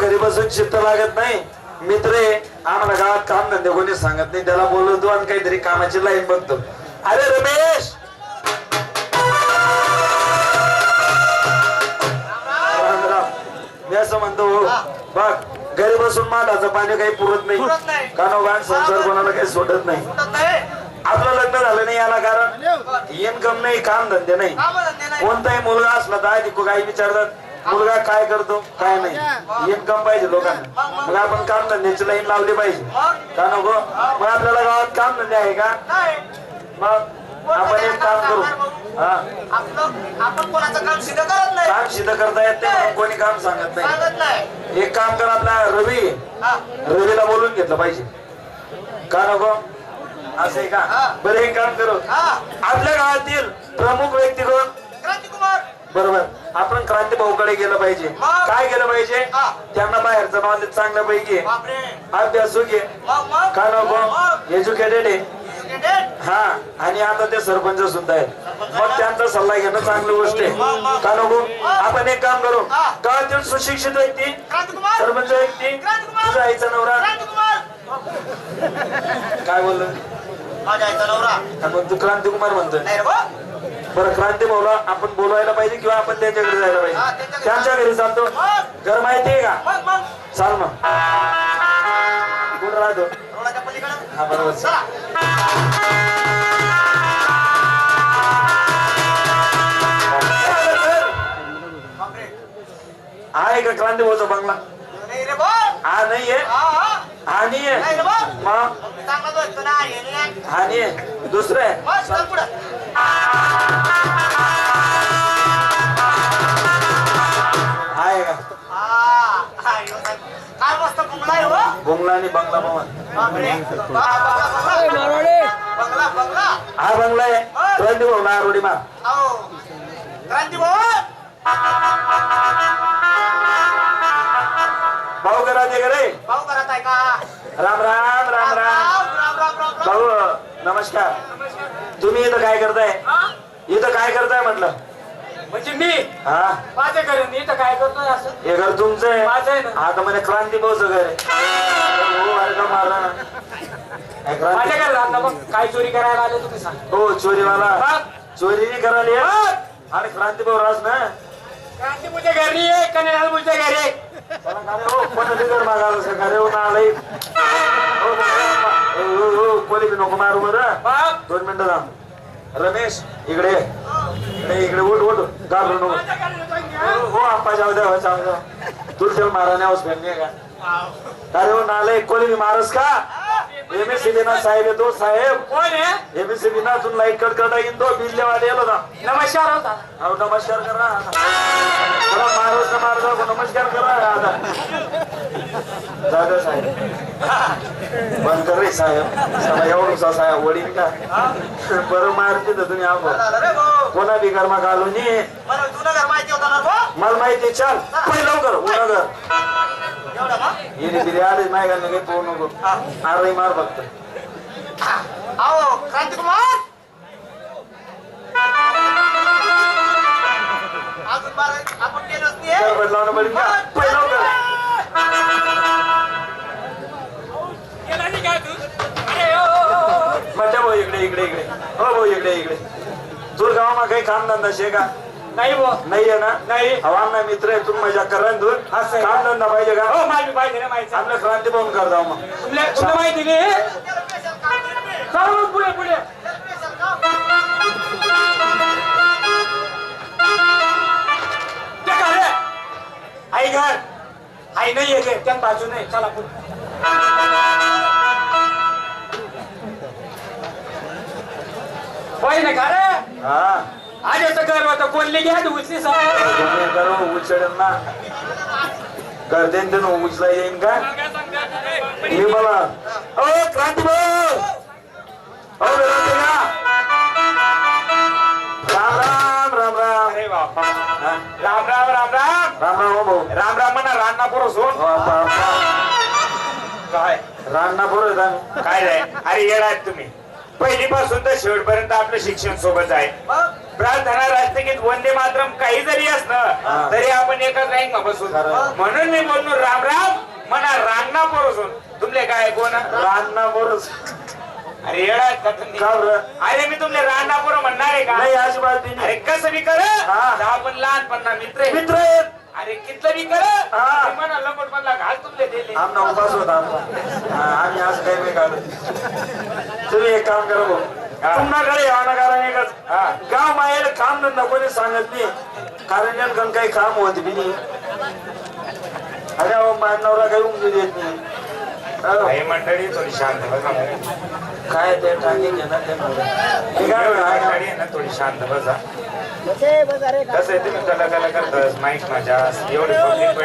घरी बसून चित्त लागत नाही. मित्र आम्हाला गावात काम धंदे कोणी सांगत नाही. त्याला बोलवतो आणि काहीतरी कामाची लाईन बघतो. अरे रमेश! राम राम. मी असं म्हणतो हो, बघ घरी बसून माठाचं पाणी काही पुरत नाही. कानोबान संसार कोणाला काही सोडत नाही. आपलं लग्न झालं नाही याला कारण इन्कम नाही काम धंदे नाही. कामं धंदे नाही. कोणताही मुलगा असला तर आधी काही विचारतात मुलगा काय करतो? काय नाही. इन्कम पाहिजे लोकांना. मग आपण काम धंद्याची लाईन लावली पाहिजे. का नको? मग आपल्याला गावात काम धंदे आहे का? मग आपण एक काम करू. हा. आपलं आपण कोणाचं काम सिद्ध करत नाही. काम सिद्ध करता येत नाही म्हणून कोणी काम सांगत नाही. एक काम कर आपला रवी. रवीला बोलून घेतलं पाहिजे. का नको? असं आहे. का? बरं एक काम करू. आपल्या गावातील प्रमुख व्यक्ती कोण? क्रांतिकुमार बरोबर. आपण क्रांती भाऊकडे गेलं पाहिजे? काय केलं पाहिजे. त्यांना बाहेरचं नॉलेज चांगल्या पैकी अभ्यासू घे का नको एज्युकेटेड आहे? हा. आणि आता ते सरपंच सुद्धा आहेत. मग त्यांचा सल्ला घेणं चांगली गोष्ट आहे. का नको आपण एक काम करू. गावातील सुशिक्षित व्यक्ती सरपंच व्यक्ती. तुझा आईचा नवरा. काय बोललो? माझ्या आईचा नवरा. आणि मग तू क्रांतिकुमार म्हणतोय. नाही रे बा. बरं क्रांती भाऊला आपण बोलवायला पाहिजे किंवा आपण त्यांच्याकडे जायला हा, पाहिजे त्यांच्याकडे त्यांच्या घरी चालतो. मग. घर माहिती आहे का? मग मग. चाल मग. कुठं राहतो? रोडाच्या पलीकडे. हा बरोबर. चला. आहे का क्रांती भाऊचा बंगला? नाही रे बा. हा नाहीये? हा हा. हा नाहीये. नाही रे बा. मग दुसरं आहे. का? बंगला आणि बंगला भवन हा बंगला आहे. क्रांती भवन आरोडी मा. क्रांती भवन भाऊ घरात आहे का रे? भाऊ घरात आहे का? राम राम राम राम. भाऊ नमस्कार. तुम्ही इथं काय करताय? इथं काय करताय म्हटलं? म्हणजे मी? हा? माझे घर मी इथं काय करतोय असं? हे घर तुमचं आहे? माझं आहे ना. हा तर म्हणजे क्रांती भाऊचं घर आहे. हो, अरे काय माझ्या राहता मग काय चोरी करायला आले तुम्ही सांग. हो चोरीवाला. चोरी नाही करायला अरे क्रांती भाऊ राज ना. क्रांती मुझे घरी आहे कन्हैयालाल घरी आहे. दोन मिनिटं थांब रमेश इकडे इकडे उठ उठ घाबरू नको हो आप्पा जाऊ द्या जाऊ द्या तुळशीवर मारा नाही का अरे हो नाले कोणी बी मारस का? एमएससीबी ना साहेब दो साहेब. कोण आहे? ना लाइट कडकडा येईन तो बिजले वाले येलो नमस्कार अहो नमस्कार करा. मला मार नमस्कार करा दादा साहेब. बंद कर रे साहेब. साला सा साहेब वडील का? बरं मारते तर तुम्ही आपण कोणा बिगरमा घालून मला माहिती चल. पण लवकर उन्हा ಇಲ್ಲಿ ಯಾರು ಮೈಗಲ್ಲಿಗೆ ಫೋನ್ ಆರ್ಡರ್ ಮಾಡ್ಬೇಕು ಅವು ಕ್ರಾಂತಿಕುಮಾರ್? आपण माझ्या भाऊ इकडे इकडे इकडे हो भाऊ इकडे इकडे तुझ गावामा काही काम धंदा शे का नाही बो नाहीये ना? नाही. हवाना मित्र आहे तुम्ही मजा करा दूर असं आहे. काम धंदा पाहिजे का? हो माहिती पाहिजे ना माहिती आपलं क्रांती पाहून कर जाऊ मग. तुला तुला माहिती नाही. चल मग पुढे पुढे. त्याला special काम. ते का रे आई घर. आई नाही येते त्या बाजू नाही. चला पुढे. बोलले घ्या उचली ना करते उचला येईन का? हे मला ओ क्रांती भाऊ राम राम राम राम. राम राम राम राम राम. राम राम राम भाऊ. राम राम म्हणा राम राम हो, हो, हो. काय? राम काय राम अरे येणार तुम्ही. पहिलीपासून तर शेवटपर्यंत आपलं शिक्षण सोबत आहे. प्रार्थना राष्ट्रगीत वंदे मातरम काही जरी. असलं तरी आपण एकाच लाईन बसून. म्हणून मी बोललो राम राम म्हणा रांगणा पोरसून. तुमले काय कोण? रान्ना बरोच अरे? अरे मी तुमले रांगणा पोरं म्हणणार आहे नाही का अजिबात बी अरे नाही कसं बी कर. आपण लहानपणा मित्र. मित्र आहेत. अरे कितलं बी कर. हा. म्हणा म्हणला घाल तुमले दिले. आमना उपास होता हा, आम्ही आज काही नाही काढत. तुम्ही एक काम करा भाऊ. तुमच्याकडे यावं कारण एकच. गाव मायला काम धंदा कोणी सांगत नाही. कारण नेमकं काही काम होत बी नाही. अरे अहो मानवला काही उमजू देत नाही. काही मंडळी थोडी शांत बसा. काय ते टाकी घेणार ते मंडळी ना थोडी शांत बसा. कसं आहे तुम्ही कला कला करतास माईक माझ्या एवढी पब्लिक